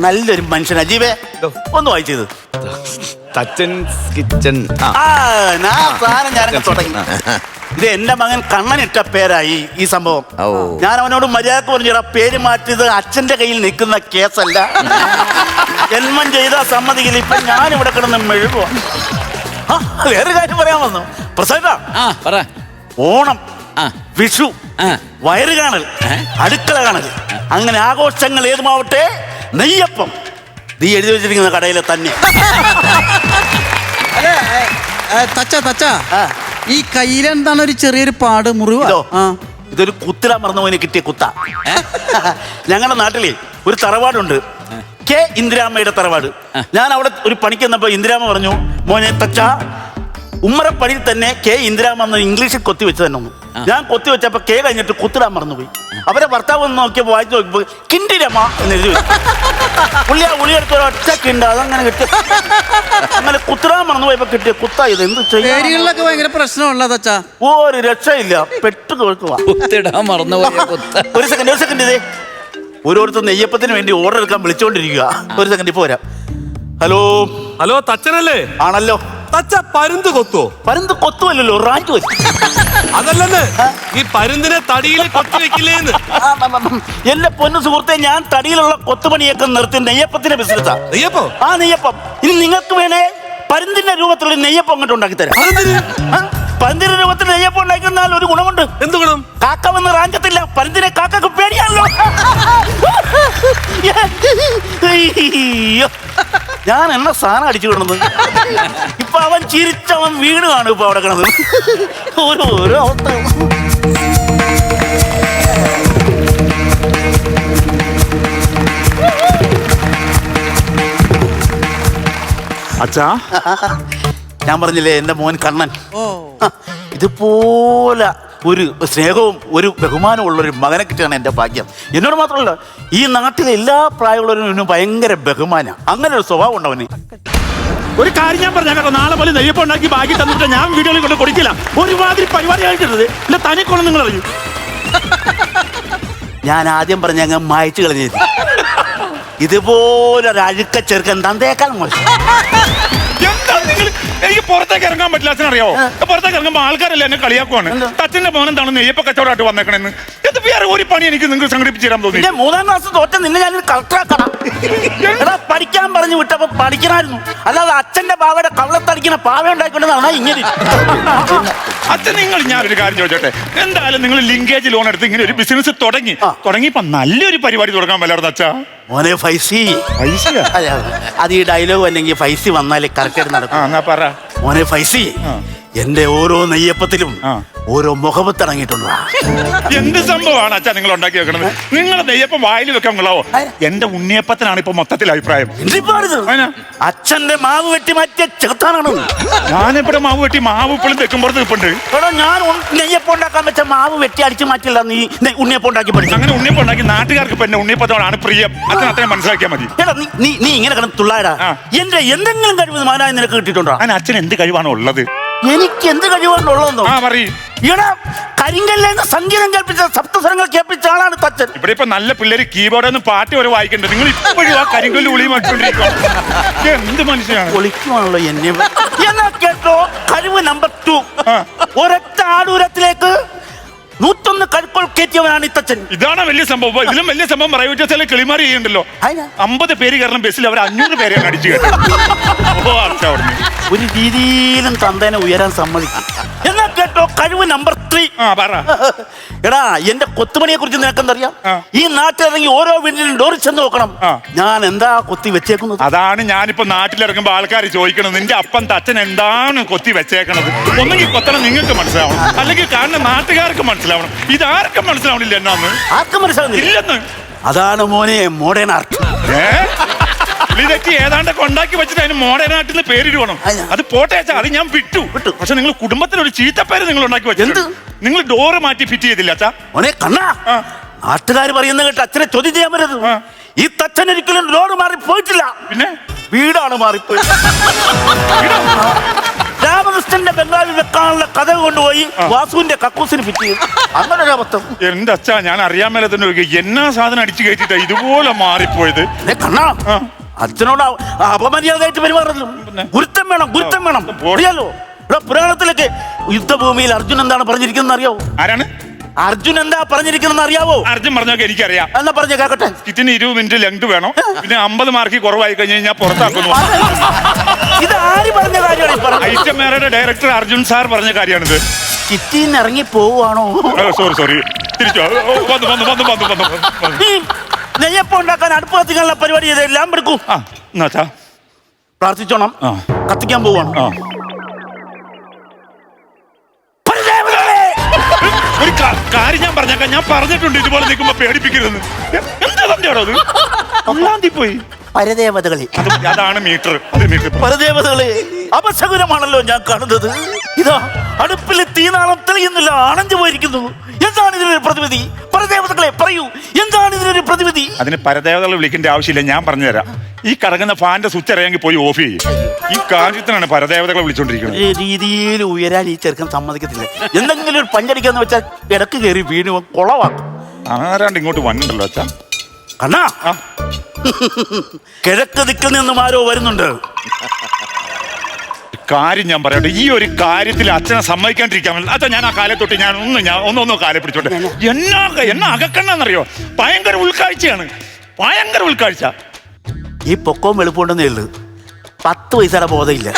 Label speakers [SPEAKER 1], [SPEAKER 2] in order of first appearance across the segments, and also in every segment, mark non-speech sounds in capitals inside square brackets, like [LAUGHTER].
[SPEAKER 1] നല്ലൊരു മനുഷ്യൻ അജീവേ ഒന്ന് വായിച്ചത്.
[SPEAKER 2] തച്ചൻ കിച്ചൺ ആ.
[SPEAKER 1] ആ ഞാൻ ആ സാധനം ഞാനങ്ങ് തുടങ്ങി. ഇത് എന്റെ മകൻ കണ്ണനിട്ട പേരായി ഈ സംഭവം. ഞാൻ അവനോട് മര്യാദയ്ക്ക് ആ പേര് മാറ്റിയത് അച്ഛന്റെ കയ്യിൽ നിൽക്കുന്ന കേസല്ല. ജന്മം ചെയ്ത സമ്മതിക്കില്ല. ഇപ്പൊ ഞാൻ ഇവിടെ കിടന്ന് മെഴുകുക വേറൊരു വേറെ കാര്യം പറയാൻ വന്നു.
[SPEAKER 3] പറ.
[SPEAKER 1] ഓണം വിഷു. വയറ് കാണൽ അടുക്കള കാണൽ. അങ്ങനെ ആഘോഷങ്ങൾ ഏതുമാവട്ടെ നെയ്യപ്പം. നീ എഴുതി വെച്ചിരിക്കുന്ന കടയിലെ തന്നെ.
[SPEAKER 4] അല്ല തച്ച തച്ച. ഈ കയ്യിലെന്താണ് ഒരു ചെറിയൊരു പാട് മുറിവ്?
[SPEAKER 1] ഇതൊരു കുത്തില മറന്നു പോയിന് കിട്ടിയ കുത്ത. ഞങ്ങളുടെ നാട്ടിലെ ഒരു തറവാടുണ്ട്. കെ. ഇന്ദിരാമ്മയുടെ തറവാട്. ഞാൻ അവിടെ ഒരു പണിക്ക് വന്നപ്പോ ഇന്ദിരാമ്മ പറഞ്ഞു മോനെ തച്ച ഉമ്മറപ്പടിയിൽ തന്നെ കെ ഇന്ദിരാമെന്ന് ഇംഗ്ലീഷിൽ കൊത്തി വെച്ച് തന്നെ ഒന്ന്. ഞാൻ കൊത്തി വെച്ചപ്പോ കെ കഴിഞ്ഞിട്ട് കുത്തിടാൻ മറന്നുപോയി. അവരെ ഭർത്താവ് ഒന്ന് നോക്കിയപ്പോ വായിച്ചു നോക്കിയപ്പോ കിണ്ടിരമ എന്ന് എഴുതി വെച്ചു. പുള്ളി ആ ഉളി എടുത്ത ഒറ്റ കിണ്ട അതങ്ങനെ കിട്ടി. അങ്ങനെ കുത്തിടാൻ മറന്നുപോയപ്പോ കിട്ടിയ കുത്തായത് എന്ത് ചെയ്യാ
[SPEAKER 4] പേരുകളിലൊക്കെ ഭയങ്കര പ്രശ്നമുള്ള തച്ച
[SPEAKER 1] ഒരു രക്ഷയില്ല. പെട്ടു കേൾക്കുക
[SPEAKER 3] കുത്തിടാൻ മറന്നുപോയ [LAUGHS] കുത്ത.
[SPEAKER 1] ഒരു സെക്കൻഡ് ഒരു സെക്കൻഡ് ഇതേ. ഓരോരുത്തർ നെയ്യപ്പത്തിന് വേണ്ടി ഓർഡർ എടുക്കാൻ വിളിച്ചോണ്ടിരിക്കുക ഒരു സെക്കൻഡ് ഇപ്പൊ വരാം. ഹലോ.
[SPEAKER 5] ഹലോ തച്ചനല്ലേ?
[SPEAKER 1] ആണല്ലോ.
[SPEAKER 5] തച്ച പരുന്ത് കൊത്തോ
[SPEAKER 1] പരുന്ത് കൊത്തുമല്ലോ റാഞ്ചു
[SPEAKER 5] അതല്ലെന്ന് ഈ പരുന്തിനെ തടിയിൽ കൊത്തി വെക്കില്ലേന്ന്.
[SPEAKER 1] എന്റെ പൊന്നു സുഹൃത്തെ ഞാൻ തടിയിലുള്ള കൊത്തുപണിയൊക്കെ നിർത്തി നെയ്യപ്പത്തിന്റെ ബിസിനസ്സാ.
[SPEAKER 5] നെയ്യപ്പോ?
[SPEAKER 1] ആ നെയ്യപ്പം. ഇനി നിങ്ങൾക്ക് വേണേ പരുന്തിന്റെ രൂപത്തിലുള്ള നെയ്യപ്പം അങ്ങോട്ട് ഉണ്ടാക്കി തരാം ആ, പരുന്തിന്റെ രൂപത്തിൽ നെയ്യപ്പം ഉണ്ടാക്കി തന്നാൽ ഒരു ഗുണമുണ്ട്.
[SPEAKER 5] എന്ത് ഗുണം?
[SPEAKER 1] കാക്ക വന്ന് റാഞ്ചത്തില്ല പരുന്തിനെ കാക്കക്ക് പേടിയാണല്ലോ. [LAUGHS] അയ്യോ. ഞാൻ എന്നെ സാധനം അടിച്ചു കിടന്നത്? ഇപ്പൊ അവൻ ചിരിച്ചവൻ വീണ് കാണും ഇപ്പൊ അവിടെ കിടന്നത്. ഓരോ ഓരോ അവസ്ഥ.
[SPEAKER 5] അച്ഛാ?
[SPEAKER 1] ഞാൻ പറഞ്ഞില്ലേ എന്റെ മോൻ കണ്ണൻ.
[SPEAKER 4] ഓ.
[SPEAKER 1] ഇതുപോലെ ഒരു സ്നേഹവും ഒരു ബഹുമാനവും ഉള്ള ഒരു മകനെ കിട്ടിയാണ് എന്റെ ഭാഗ്യം. എന്നോട് മാത്രമല്ല ഈ നാട്ടിലെ എല്ലാ പ്രായമുള്ളവരും ഭയങ്കര ബഹുമാന. അങ്ങനെ ഒരു സ്വഭാവം ഉണ്ടവന്
[SPEAKER 6] ഒരു കാര്യം ഞാൻ പറഞ്ഞ കേട്ടോ നാളെ പോലെ നെയ്യപ്പം ഉണ്ടാക്കി ബാക്കി തന്നിട്ട് ഞാൻ വീടുകളിൽ കൊണ്ട് കൊടുക്കില്ല. ഒരുമാതിരി പരിപാടി ആയിട്ടിരുന്നത് ഇല്ല തനിക്കൊന്നും നിങ്ങൾ അറിയൂ.
[SPEAKER 1] ഞാൻ ആദ്യം പറഞ്ഞ അങ്ങ് മായച്ചു കളഞ്ഞിരുന്നു. ഇതുപോലെ ഒരു അഴുക്ക ചെറുക്കൻ തന്തേക്കാൾ മോശം.
[SPEAKER 6] നിങ്ങൾ? എനിക്ക് പുറത്തേക്ക് ഇറങ്ങാൻ പറ്റില്ല അച്ഛൻ അറിയാവോ? പുറത്തേക്ക് ഇറങ്ങുമ്പോൾ ആൾക്കാരല്ലേ എന്നെ കളിയാക്കുവാണ്? അച്ഛന്റെ മോൻ എന്താണ് നെയ്യപ്പ കച്ചവടമായിട്ട് വന്നേക്കണെന്ന്? ഇത് വേറെ ഒരു പണി എനിക്ക് നിങ്ങൾക്ക് സംഘടിപ്പിച്ചു തരാൻ തോന്നി?
[SPEAKER 1] മൂന്നാം ക്ലാസ് തോറ്റ നിന്നെ ഞാൻ കളക്ടറാക്കണം പറഞ്ഞു വിട്ടപ്പോ പഠിക്കണമായിരുന്നു അല്ലാതെ അച്ഛന്റെ പാവയുടെ കള്ളത്തടിക്കുന്ന പാവ ഉണ്ടാക്കിക്കൊണ്ടെന്നാണ് ഇങ്ങനെ
[SPEAKER 6] അച്ഛൻ നിങ്ങൾ ഞാൻ ഒരു കാര്യം ചോദിച്ചോട്ടെ? എന്തായാലും നിങ്ങൾ ലിങ്കേജ് ലോൺ എടുത്ത് ഇങ്ങനെ ഒരു ബിസിനസ് തുടങ്ങി. തുടങ്ങിയപ്പോ നല്ലൊരു പരിപാടി തുടങ്ങാൻ വല്ലായിരുന്നു അച്ഛാ.
[SPEAKER 1] മോനെ ഫൈസി. അതെ, ഈ ഡയലോഗ് അല്ലെങ്കിൽ ഫൈസി വന്നാലേ കറക്റ്റ് നടക്കും. മോനെ ഫൈസി. എന്റെ ഓരോ നെയ്യപ്പത്തിലും ഓരോ മുഖമത്ത് മുഖമത്തിറങ്ങിയിട്ടുണ്ട്
[SPEAKER 6] എന്ത് സംഭവമാണ് അച്ഛാ നിങ്ങൾ ഉണ്ടാക്കി വെക്കണത്? നിങ്ങൾ നെയ്യപ്പം വായിൽ വെക്കാൻ കൊള്ളാവോ? എന്റെ ഉണ്ണിയപ്പത്തിനാണ് ഇപ്പൊ മൊത്തത്തിൽ അഭിപ്രായം?
[SPEAKER 1] അച്ഛന്റെ മാവ് വെട്ടി മാറ്റിയ ചെറുത്താനാണ്
[SPEAKER 6] ഞാനിപ്പോ മാവ് വെട്ടി മാവ് ഇപ്പോഴും വെക്കുമ്പോൾ നിൽപ്പുണ്ട്.
[SPEAKER 1] എടാ ഞാൻ നെയ്യപ്പം ഉണ്ടാക്കാൻ വെച്ച മാവ് വെട്ടി അടിച്ചു മാറ്റില്ല നീ ഉണ്ണിയപ്പം ഉണ്ടാക്കി പഠിച്ചു
[SPEAKER 6] അങ്ങനെ ഉണ്ണിയപ്പം ഉണ്ടാക്കി നാട്ടുകാർക്ക് ഇപ്പൊ ഉണ്ണിയപ്പത്തോടാണ് പ്രിയം. അച്ഛൻ അത്രയും മനസ്സിലാക്കിയാൽ മതി.
[SPEAKER 1] എടാ നീ നീ നീ ഇങ്ങനെ കിടന്ന് തുള്ളാടാ എന്റെ എന്തെങ്കിലും കഴിവ് മാനായി നിനക്ക് കിട്ടിയിട്ടുണ്ടോ?
[SPEAKER 6] അതിന് അച്ഛൻ എന്ത് കഴിവാണ് ഉള്ളത്?
[SPEAKER 1] എനിക്ക് എന്ത് കഴിവാണുള്ളതെന്നോ
[SPEAKER 6] ആ പറയ്.
[SPEAKER 1] ഇവിടെ കരിങ്കല്ലേന്ന് സംഗീതം കേൾപ്പിച്ച സപ്തസ്വരങ്ങൾ കേൾപ്പിച്ച ആളാണ് തച്ചൻ.
[SPEAKER 6] ഇവിടെ ഇപ്പൊ നല്ല പിള്ളേര് കീബോർഡ് ഒന്നും പാട്ട് വരെ വായിക്കണ്ടേ നിങ്ങൾ ഇപ്പോഴും ആ കരിങ്കല്ല് ഉളി മാറ്റിക്കൊണ്ടിരിക്കുക എന്ത് മനുഷ്യനാണ്?
[SPEAKER 1] പൊളിക്കുവാണല്ലോ എന്നെ. എന്നാ കേട്ടോ കഴിവ് നമ്പർ ടു. ഒരൊറ്റ ആടൂരത്തിലേക്ക് കയറ്റിയവനാണ് ഇത്തച്ഛൻ.
[SPEAKER 6] ഇതാണ് വലിയ സംഭവം. ഇതിലും വലിയ സംഭവം പ്രൈവറ്റ് ബസ്സിലെ കിളിമാറി ചെയ്യുന്നുണ്ടല്ലോ? അമ്പത് പേര് കാരണം ബസ്സിൽ അവർ അഞ്ഞൂറ് പേരെ അടിച്ചു കേട്ടു ഓ അച്ഛാ അവിടുന്ന്.
[SPEAKER 1] ഒരു രീതിയിലും തന്തേനെ ഉയരാൻ സമ്മതിക്കും കേട്ടോ കഴിവ് നമ്പർ ത്രീ
[SPEAKER 6] ആ പറ.
[SPEAKER 1] എടാ എന്റെ കൊത്തുമണിയെ കുറിച്ച് നിനക്കെന്തറിയാം. ഈ നാട്ടിലിറങ്ങി ഓരോ വീട്ടിലും ഡോറി ചെന്ന് നോക്കണം. ഞാൻ എന്താ കൊത്തി വെച്ചേക്കുന്നത്?
[SPEAKER 6] അതാണ് ഞാനിപ്പോ നാട്ടിലിറങ്ങുമ്പോ ആൾക്കാർ ചോദിക്കണത്. നിന്റെ അപ്പൻ തച്ചൻ എന്താണ് കൊത്തി വെച്ചേക്കണത്? ഒന്നെങ്കിൽ കൊത്തണം നിങ്ങൾക്ക് മനസ്സിലാവണം. അല്ലെങ്കിൽ കാരണം നാട്ടുകാർക്ക് മനസ്സിലാവണം. ഇതാർക്കും മനസ്സിലാവണില്ല എന്നാന്ന്.
[SPEAKER 1] ആർക്കും മനസ്സിലാവുന്നില്ല.
[SPEAKER 6] ഇല്ലെന്ന്.
[SPEAKER 1] അതാണ് മോനെ മോഡേൺ ആർട്ട്
[SPEAKER 6] ഏ? ഇതൊക്കെ ഏതാണ്ടൊക്കെ ഉണ്ടാക്കി വെച്ചിട്ട് അതിന് മോഡേണായിട്ട് നിന്ന് പേരിടുവണം? അത് പോട്ടെ അച്ഛാ അത് ഞാൻ വിട്ടു.
[SPEAKER 1] വിട്ടു.
[SPEAKER 6] പക്ഷെ നിങ്ങൾ കുടുംബത്തിന് ഒരു ചീത്തപ്പേര് നിങ്ങൾ ഉണ്ടാക്കി വെച്ചിട്ടുണ്ട്. നിങ്ങൾ ഡോറ് മാറ്റി ഫിറ്റ് ചെയ്തില്ല അച്ഛാ.
[SPEAKER 1] മോനെ കണ്ണാ. നാട്ടുകാർ പറയുന്ന കേട്ട് അച്ഛനെ ചോദ്യം ചെയ്യാൻ പറ്റരുത്. ഈ തച്ചൻ ഒരിക്കലും ഡോറ് മാറി പോയിട്ടില്ല.
[SPEAKER 6] പിന്നെ?
[SPEAKER 1] വീടാണ് മാറിപ്പോയി. രാമകൃഷ്ണന്റെ ബംഗാളിൽ വെക്കാനുള്ള കഥ കൊണ്ടുപോയി വാസുവിന്റെ കക്കൂസിന് ഫിറ്റ് ചെയ്തു. അങ്ങനെ ഒരു അബദ്ധം.
[SPEAKER 6] എന്റെ അച്ഛാ ഞാൻ അറിയാൻ മേലെ തന്നെ എന്നാ സാധനം അടിച്ചു കയറ്റിട്ടാ ഇതുപോലെ മാറിപ്പോയത്?
[SPEAKER 1] കണ്ണാ. അച്ഛനോട് അപമര്യാദയായിട്ട് പെരുമാറുന്നു. ഗുരുത്തം വേണം ഗുരുത്തം വേണം. അറിയാലോ? ഇവിടെ പുരാണത്തിലൊക്കെ യുദ്ധഭൂമിയിൽ അർജുൻ എന്താണ് പറഞ്ഞിരിക്കുന്നത് അറിയാവോ?
[SPEAKER 6] ആരാണ്?
[SPEAKER 1] അർജുൻ എന്താ പറഞ്ഞിരിക്കുന്നത് അറിയാവോ?
[SPEAKER 6] അർജുൻ പറഞ്ഞൊക്കെ എനിക്കറിയാം.
[SPEAKER 1] എന്നാ പറഞ്ഞ കേക്കട്ടെ.
[SPEAKER 6] കിറ്റിന് ഇരുപത് മിനിറ്റ് ലെങ്ത് വേണം. പിന്നെ അമ്പത് മാർക്ക് കുറവായി കഴിഞ്ഞ് കഴിഞ്ഞാൽ പുറത്താക്കുന്നു. [LAUGHS]
[SPEAKER 1] ഇത് ആര് പറഞ്ഞ കാര്യമാണ്
[SPEAKER 6] ഐറ്റമേറയുടെ ഡയറക്ടർ അർജുൻ സാർ പറഞ്ഞ കാര്യമാണിത്.
[SPEAKER 1] കിറ്റിന്ന് ഇറങ്ങി പോവാണോ
[SPEAKER 6] സോറി സോറി തിരിച്ചു. വന്നു വന്നു വന്നു വന്നു വന്നു
[SPEAKER 1] നെയ്യപ്പം ഉണ്ടാക്കാൻ അടുപ്പ് കത്തിക്കാനുള്ള പരിപാടി ഇതെല്ലാം എടുക്കൂ.
[SPEAKER 6] ആ എന്നാച്ചാ
[SPEAKER 1] പ്രാർത്ഥിച്ചോണം.
[SPEAKER 6] ആ.
[SPEAKER 1] കത്തിക്കാൻ പോവാണ്.
[SPEAKER 6] ആ. ഒരു കാ- കാര്യം ഞാൻ പറഞ്ഞേക്കാം. ഞാൻ പറഞ്ഞിട്ടുണ്ട് ഇതുപോലെ നിൽക്കുമ്പോ പേടിപ്പിക്കരുതെന്ന്. എ- എന്താ തന്നെയാണോ അത്? പോയി.
[SPEAKER 1] പരദേവതകളെ.
[SPEAKER 6] അത് അതാണ് മീറ്റർ. അത് മീറ്റർ.
[SPEAKER 1] പരദേവതകളെ അപശകുനമാണല്ലോ ഞാൻ കാണുന്നത്. ഇതാ അടുപ്പിൽ തീനാളം തെളിയുന്നില്ല അണഞ്ഞു പോയിരിക്കുന്നു. എന്താണ് ഇതിനൊരു പ്രതിവിധി? പരദേവതകളെ പറയൂ എന്താണ് ഇതിനൊരു പ്രതിവിധി?
[SPEAKER 6] അതിന് പരദേവതകളെ വിളിക്കേണ്ട ആവശ്യമില്ല ഞാൻ പറഞ്ഞുതരാം. ഈ കറങ്ങുന്ന ഫാന്റെ സ്വിച്ച് അറിയാമെങ്കിൽ പോയി ഓഫ് ചെയ്യും. ഈ കാര്യത്തിനാണ് പരദേവതകളെ വിളിച്ചോണ്ടിരിക്കുന്നത്.
[SPEAKER 1] ഒരു രീതിയിൽ ഉയരാൻ ഈ ചെറുക്കൻ സമ്മതിക്കത്തില്ല. എന്തെങ്കിലും ഒരു പഞ്ചടിക്കാന്ന് വെച്ചാൽ ഇടയ്ക്ക് കയറി വീണ് കൊളവാക്കും.
[SPEAKER 6] ആരാണ്ട് ഇങ്ങോട്ട് വന്നിട്ടുണ്ടല്ലോ അച്ഛാ?
[SPEAKER 1] കണ്ണാ
[SPEAKER 6] ആ. [LAUGHS]
[SPEAKER 1] കിഴക്ക് ദിക്കിൽ നിന്നും ആരോ വരുന്നുണ്ട്.
[SPEAKER 6] കാര്യം ഞാൻ പറയട്ടെ ഈ ഒരു കാര്യത്തിൽ അച്ഛനെ സമ്മതിക്കാണ്ടിരിക്കാൻ അച്ഛൻ ഞാൻ ആ കാലെ തൊട്ട് ഞാൻ ഒന്ന് ഞാൻ ഒന്നൊന്നോ കാലെ പിടിച്ചോട്ടെ. എന്നാ എന്നാ അകക്കണ്ടെന്നറിയോ ഭയങ്കര ഉൾക്കാഴ്ചയാണ്. ഭയങ്കര ഉൾക്കാഴ്ച.
[SPEAKER 1] ഈ പൊക്കവും വെളുപ്പുണ്ടെന്നേ ഉള്ളു. പത്ത് പൈസയുടെ ബോധമില്ല.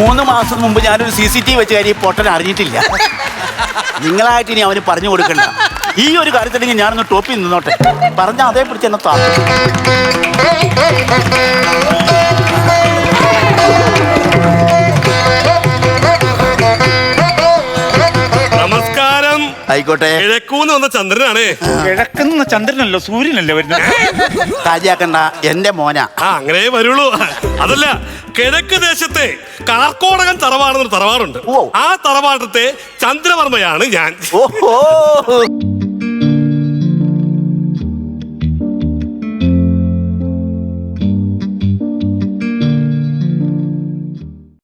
[SPEAKER 1] മൂന്ന് മാസം മുമ്പ് ഞാനൊരു സി സി ടി വി വെച്ച് കാര്യം ഈ പൊട്ടൻ അറിഞ്ഞിട്ടില്ല. നിങ്ങളായിട്ട് ഇനി അവന് പറഞ്ഞു കൊടുക്കണ്ട. ഈ ഒരു കാര്യത്തിലെങ്കിൽ ഞാനൊന്ന് ടോപ്പിൽ നിന്നോട്ടെ. പറഞ്ഞ അതേ പിടിച്ച് എന്നെ താ
[SPEAKER 5] നമസ്കാരം.
[SPEAKER 1] ആയിക്കോട്ടെ.
[SPEAKER 5] കിഴക്കൂന്ന് വന്ന ചന്ദ്രനാണേ.
[SPEAKER 6] കിഴക്കുന്ന ചന്ദ്രനല്ലോ സൂര്യനല്ലേ വരുന്നത്
[SPEAKER 1] കാജിയാക്കണ്ട എന്റെ മോന.
[SPEAKER 5] ആ അങ്ങനെ വരുള്ളൂ. അതല്ല കിഴക്ക് ദേശത്തെ കാർക്കോടകൻ തറവാടെന്നൊരു തറവാടുണ്ട്.
[SPEAKER 1] ഓ.
[SPEAKER 5] ആ തറവാടത്തെ ചന്ദ്രവർമ്മയാണ് ഞാൻ.
[SPEAKER 1] ഓഹോ.